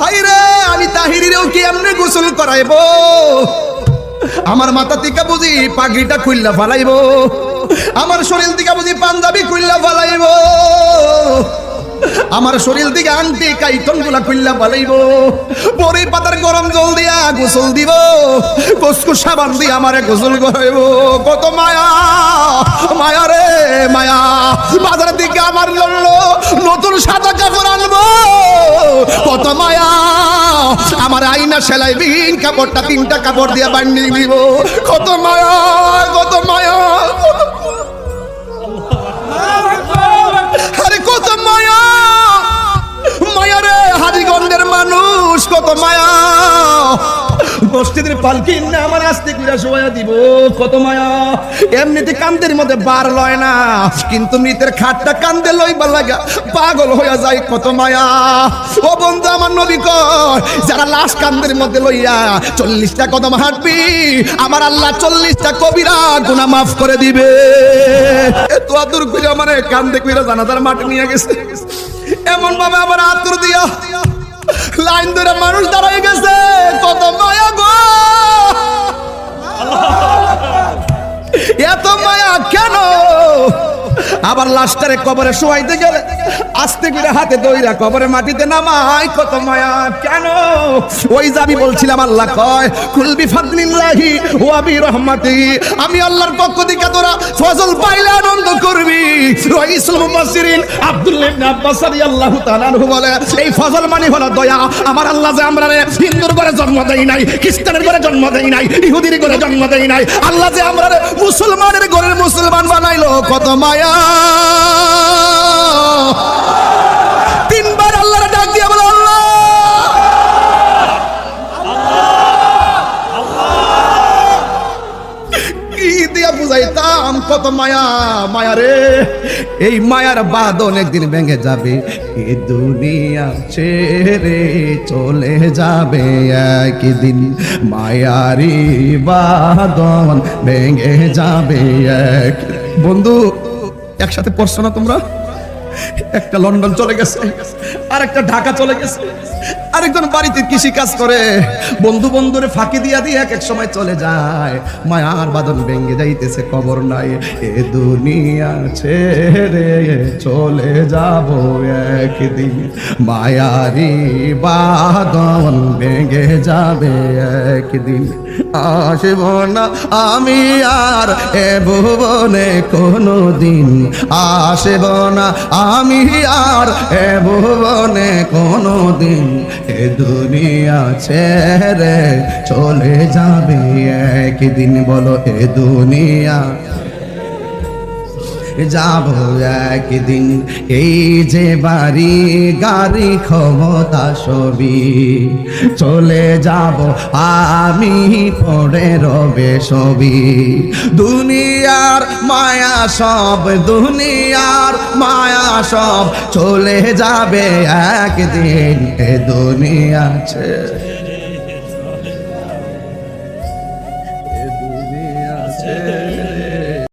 High রে আমি তাহিরিরেও কি এমনি গোসল করাইব? আমার মাথা থেকে বুঝি পাগড়িটা খুললা ফালাইব। আমার শরীর থেকে বুঝি পাঞ্জাবি খুললা ফালাইব। আমার শরীর আংটি কাইটনগুলা খুললা বড়ি পাতার গরম জল দিয়া গোসল দিব। কসকু সাবান দিয়ে আমারে গোসল করাইব। কত মায়া মায়া রে, মায়া। বাজারের দিকে আমার জন্য মায়া, আমার আইনা সেলাই বিহীন কাপড়টা তিনটা কাপড় দিয়ে বান্ডিয়ে দিব। কত মায়া কত মায়া। মসজিদের পালকি না, আমার আস্তে করে শোয়া দিব। কত মায়া। এমনিতে কান্দের মধ্যে বার লয় না, কিন্তু মৃতের খাটটা কান্দে লইবা লাগা পাগল হইয়া যায়, কত মায়া। ও বন্ধু, আমার নবী কয় যারা লাশ কান্দের মধ্যে লইয়া চল্লিশটা কদম হাঁটবি, আমার আল্লাহ চল্লিশটা কবিরা গুনাহ মাফ করে দিবে। এত আদর করে আমার কান্দে কইরা জানাজার মাঠে নিয়ে গেছে। এমন ভাবে আমার আতর দিয়া লাইন ধরে মানুষ দাঁড়াই এত মায়া আবার লাস্টারে কবরে শোয়াইতে গেলে আস্তে করে হাতে দইরা কবরে মাটিতে নামাই, কত মায়া। কেন? ওই যাবি বলছিলাম, আল্লাহ কয় কুলবি ফাদলিল্লাহি ওয়া বি রহমাতি আমি আল্লাহর পক্ষ থেকে তোরা ফজল পাইলে আনন্দ করবি। ওই ইসলাম মুফাসসিরিন আব্দুল্লাহ ইবনে আব্বাস রাদিয়াল্লাহু তাআলা আনহু বলে, এই ফজল মানে হলো দয়া। আমার আল্লাহ যে আমরা রে হিন্দুর ঘরে জন্ম দেই নাই, খ্রিস্টানের ঘরে জন্ম দেই নাই, ইহুদির ঘরে জন্ম দেই নাই, আল্লাহ যে আমরা রে মুসলমানের ঘরের মুসলমান বানাইলো, কত মায়া। তিনবার আল্লাহর ডাক দিয়ে বলো কি দিয়া বুঝাইতাম কত মায়া মায়া রে? এই মায়ার বাদন একদিন ভেঙে যাবে, এ দুনিয়া ছেড়ে চলে যাবে একদিন। মায়ারি বাদন ভেঙে যাবে এক বন্ধু একসাথে পড়ছো না তোমরা? একটা লন্ডন চলে গেছে আর একটা ঢাকা চলে গেছে। আরেকজন বাড়িতে কৃষি কাজ করে। বন্ধু বন্ধুরে ফাঁকি দিয়া দিয়ে এক এক সময় চলে যায়। মায়ার বাদন ভেঙে যাইতেছে, কবর নাই। এ দুনিয়া ছেড়ে চলে যাব একদিন। মায়ারি বাদন ভেঙে যাবে একদিন। আসব না আমি আর এ ভুবনে কোনো দিন আসব না আমি আর এ ভুবনে কোনো দিন এ দুনিয়া ছেড়ে চলে যাবে একদিন বলো এ দুনিয়া যাব একদিন। এই যে বাড়ি, গাড়ি, ক্ষমতা সবই চলে যাব আমি পড়ে রবে সবি দুনিয়ার মায়া সব, দুনিয়ার মায়া সব চলে যাবে একদিন। এ দুনিয়া ছেড়ে দুনিয়া ছেড়ে